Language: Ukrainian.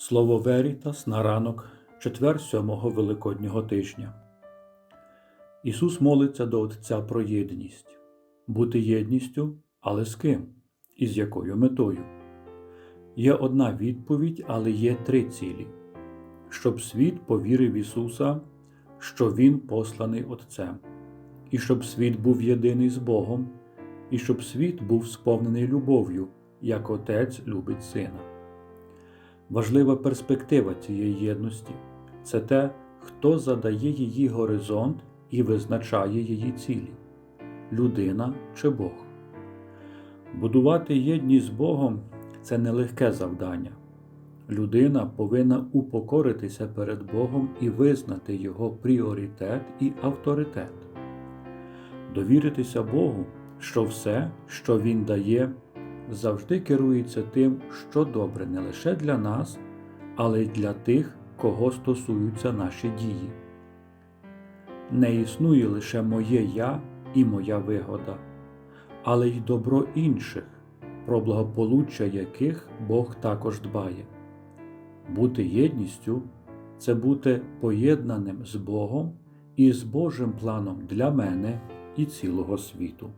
Слово Верітас на ранок, четвер сьомого Великоднього тижня. Ісус молиться до Отця про єдність, бути єдністю, але з ким і з якою метою. Є одна відповідь, але є три цілі: щоб світ повірив Ісуса, що Він посланий Отцем, і щоб світ був єдиний з Богом, і щоб світ був сповнений любов'ю, як Отець любить Сина. Важлива перспектива цієї єдності це те, хто задає її горизонт і визначає її цілі людина чи Бог. Будувати єдність з Богом це нелегке завдання. Людина повинна упокоритися перед Богом і визнати Його пріоритет і авторитет, довіритися Богу, що все, що Він дає, завжди керується тим, що добре не лише для нас, але й для тих, кого стосуються наші дії. Не існує лише моє я і моя вигода, але й добро інших, про благополуччя яких Бог також дбає. Бути єдністю це бути поєднаним з Богом і з Божим планом для мене і цілого світу.